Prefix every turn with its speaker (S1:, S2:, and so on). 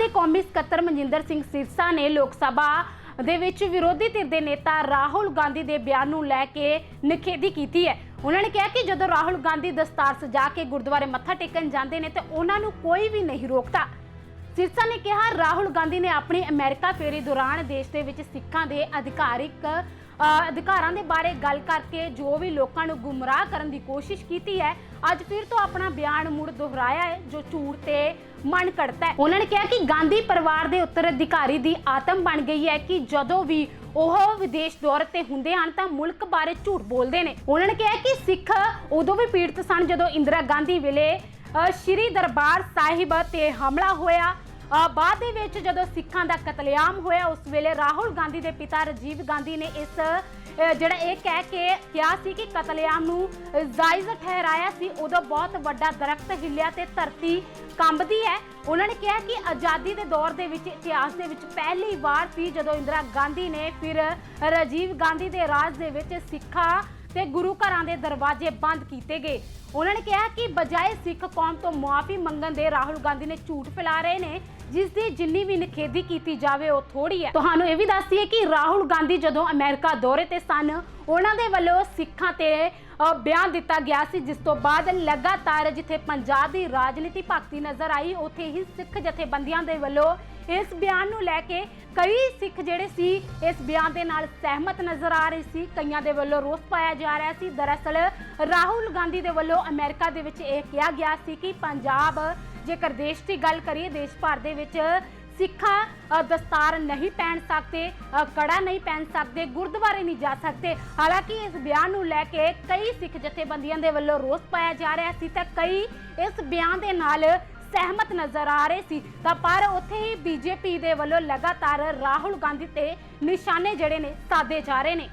S1: ਦੇ ਕੌਮੀ ਸਕੱਤਰ ਮਨਜਿੰਦਰ ਸਿੰਘ ਸਿਰਸਾ ਨੇ ਲੋਕ ਸਭਾ ਦੇ ਵਿੱਚ ਵਿਰੋਧੀ ਧਿਰ ਦੇ ਨੇਤਾ ਰਾਹੁਲ ਗਾਂਧੀ ਦੇ ਬਿਆਨ ਨੂੰ ਲੈ ਕੇ ਨਿਖੇਧੀ ਕੀਤੀ ਹੈ। ਉਹਨਾਂ ਨੇ ਕਿਹਾ ਕਿ ਜਦੋਂ ਰਾਹੁਲ ਗਾਂਧੀ ਦਸਤਾਰ ਸਜਾ ਕੇ ਗੁਰਦੁਆਰੇ ਮੱਥਾ ਟੇਕਣ ਜਾਂਦੇ ਨੇ ਤੇ ਉਹਨਾਂ ਨੂੰ ਕੋਈ ਵੀ ਨਹੀਂ ਰੋਕਦਾ। ਸਿਰਸਾ ਨੇ ਕਿਹਾ, ਰਾਹੁਲ ਗਾਂਧੀ ਨੇ ਆਪਣੀ ਅਮਰੀਕਾ ਫੇਰੀ ਦੌਰਾਨ ਦੇਸ਼ ਦੇ ਵਿੱਚ ਸਿੱਖਾਂ ਦੇ ਅਧਿਕਾਰਿਕ ਅਧਿਕਾਰਾਂ ਦੇ ਬਾਰੇ ਗੱਲ ਕਰਕੇ ਜੋ ਵੀ ਲੋਕਾਂ ਨੂੰ ਗੁੰਮਰਾਹ ਕਰਨ ਦੀ ਕੋਸ਼ਿਸ਼ ਕੀਤੀ ਹੈ ਅੱਜ ਫਿਰ ਤੋਂ ਆਪਣਾ ਬਿਆਨ ਮੁੜ ਦੁਹਰਾਇਆ ਹੈ ਜੋ ਝੂਠ ਤੇ ਮਨ ਕੜਤਾ ਹੈ। ਉਹਨਾਂ ਨੇ ਕਿਹਾ ਕਿ ਗਾਂਧੀ ਪਰਿਵਾਰ ਦੇ ਉੱਤਰਾਧਿਕਾਰੀ ਦੀ ਆਤਮ ਬਣ ਗਈ ਹੈ ਕਿ ਜਦੋਂ ਵੀ ਉਹ ਵਿਦੇਸ਼ ਦੌਰੇ ਤੇ ਹੁੰਦੇ ਹਨ ਤਾਂ ਮੁਲਕ ਬਾਰੇ ਝੂਠ ਬੋਲਦੇ ਨੇ। ਉਹਨਾਂ ਨੇ ਕਿਹਾ ਕਿ ਸਿੱਖ ਉਦੋਂ ਵੀ ਪੀੜਤ ਸਨ ਜਦੋਂ ਇੰਦਰਾ ਗਾਂਧੀ ਵੇਲੇ ਅ, ਸ਼੍ਰੀ ਦਰਬਾਰ ਸਾਹਿਬ ਤੇ ਹਮਲਾ ਹੋਇਆ। ਬਾਅਦ ਦੇ ਵਿੱਚ ਜਦੋਂ ਸਿੱਖਾਂ ਦਾ ਕਤਲੇਆਮ ਹੋਇਆ, ਉਸ ਵੇਲੇ ਰਾਹੁਲ ਗਾਂਧੀ ਦੇ ਪਿਤਾ ਰਾਜੀਵ ਗਾਂਧੀ ਨੇ ਇਸ ਜਿਹੜਾ ਇਹ ਕਹਿ ਕੇ ਕਿਹਾ ਸੀ ਕਿ ਕਤਲੇਆਮ ਨੂੰ ਜਾਇਜ਼ ਠਹਿਰਾਇਆ ਸੀ, ਉਦੋਂ ਬਹੁਤ ਵੱਡਾ ਦਰਖਤ ਹਿੱਲਿਆ ਤੇ ਧਰਤੀ ਕੰਬਦੀ ਹੈ। ਉਹਨਾਂ ਨੇ ਕਿਹਾ ਕਿ ਆਜ਼ਾਦੀ ਦੇ ਦੌਰ ਦੇ ਵਿੱਚ, ਇਤਿਹਾਸ ਦੇ ਵਿੱਚ ਪਹਿਲੀ ਵਾਰ ਸੀ ਜਦੋਂ ਇੰਦਰਾ ਗਾਂਧੀ ਨੇ ਫਿਰ ਰਾਜੀਵ ਗਾਂਧੀ ਦੇ ਰਾਜ ਦੇ ਵਿੱਚ ਸਿੱਖਾਂ ਤੇ ਗੁਰੂ ਘਰਾਂ ਦੇ ਦਰਵਾਜ਼ੇ ਬੰਦ ਕੀਤੇ ਗਏ। ਉਹਨਾਂ ਨੇ ਕਿਹਾ ਕਿ ਬਜਾਏ ਸਿੱਖ ਕੌਮ ਤੋਂ ਮੁਆਫੀ ਮੰਗਣ ਦੇ ਰਾਹੁਲ ਗਾਂਧੀ ਨੇ ਝੂਠ ਫੈਲਾ ਰਹੇ ਨੇ, ਜਿਸ ਦੀ ਜਿੰਨੀ ਵੀ ਨਿਖੇਧੀ ਕੀਤੀ ਜਾਵੇ, ਉਹ ਥੋੜੀ ਹੈ। ਤੁਹਾਨੂੰ ਇਹ ਵੀ ਦੱਸਦੀ ਹੈ ਕਿ ਰਾਹੁਲ ਗਾਂਧੀ ਜਦੋਂ ਅਮਰੀਕਾ ਦੌਰੇ ਤੇ ਸਨ, ਉਹਨਾਂ ਦੇ ਵੱਲੋਂ ਸਿੱਖਾਂ ਤੇ ਬਿਆਨ ਦਿੱਤਾ ਗਿਆ ਸੀ, ਜਿਸ ਤੋਂ ਬਾਅਦ ਲਗਾਤਾਰ ਜਿੱਥੇ ਪੰਜਾਬ ਦੀ ਰਾਜਨੀਤੀ ਭਗਤੀ ਨਜ਼ਰ ਆਈ, ਉੱਥੇ ਹੀ ਸਿੱਖ ਜਥੇਬੰਦੀਆਂ ਦੇ ਵੱਲੋਂ ਇਸ ਬਿਆਨ ਨੂੰ ਲੈ ਕੇ ਕਈ ਸਿੱਖ ਜਿਹੜੇ ਸੀ, ਇਸ ਬਿਆਨ ਦੇ ਨਾਲ ਸਹਿਮਤ ਨਜ਼ਰ ਆ ਰਹੇ ਸੀ। ਕਈਆਂ ਦੇ ਵੱਲੋਂ ਰੋਸ ਪਾਇਆ ਜਾ ਰਿਹਾ ਸੀ। ਦਰਅਸਲ, ਰਾਹੁਲ ਗਾਂਧੀ ਦੇ ਵੱਲੋਂ ਅਮਰੀਕਾ ਦੇ ਵਿੱਚ ਇਹ ਕਿਹਾ ਗਿਆ ਸੀ ਕਿ ਪੰਜਾਬ, ਜੇਕਰ ਦੇਸ਼ ਦੀ ਗੱਲ ਕਰੀਏ, ਦੇਸ਼ ਭਰ ਦੇ ਵਿੱਚ ਸਿੱਖਾਂ ਦਸਤਾਰ ਨਹੀਂ ਪਹਿਨ ਸਕਦੇ ਕੜਾ ਨਹੀਂ ਪਹਿਨ ਸਕਦੇ, ਗੁਰਦੁਆਰੇ ਨਹੀਂ ਜਾ ਸਕਦੇ। ਹਾਲਾਂਕਿ, ਇਸ ਬਿਆਨ ਨੂੰ ਲੈ ਕੇ ਕਈ ਸਿੱਖ ਜਥੇਬੰਦੀਆਂ ਦੇ ਵੱਲੋਂ ਰੋਸ ਪਾਇਆ ਜਾ ਰਿਹਾ ਸੀ। ਤਾਂ ਕਈ ਇਸ ਬਿਆਨ ਦੇ ਨਾਲ ਸਹਿਮਤ ਨਜ਼ਰ ਆ ਰਹੇ ਸੀ, ਤਾਂ ਪਰ ਉੱਥੇ ਹੀ ਬੀਜੇਪੀ ਦੇ ਵੱਲੋਂ ਲਗਾਤਾਰ ਰਾਹੁਲ ਗਾਂਧੀ ਤੇ ਨਿਸ਼ਾਨੇ ਜਿਹੜੇ ਨੇ ਸਾਧੇ ਜਾ ਰਹੇ ਨੇ।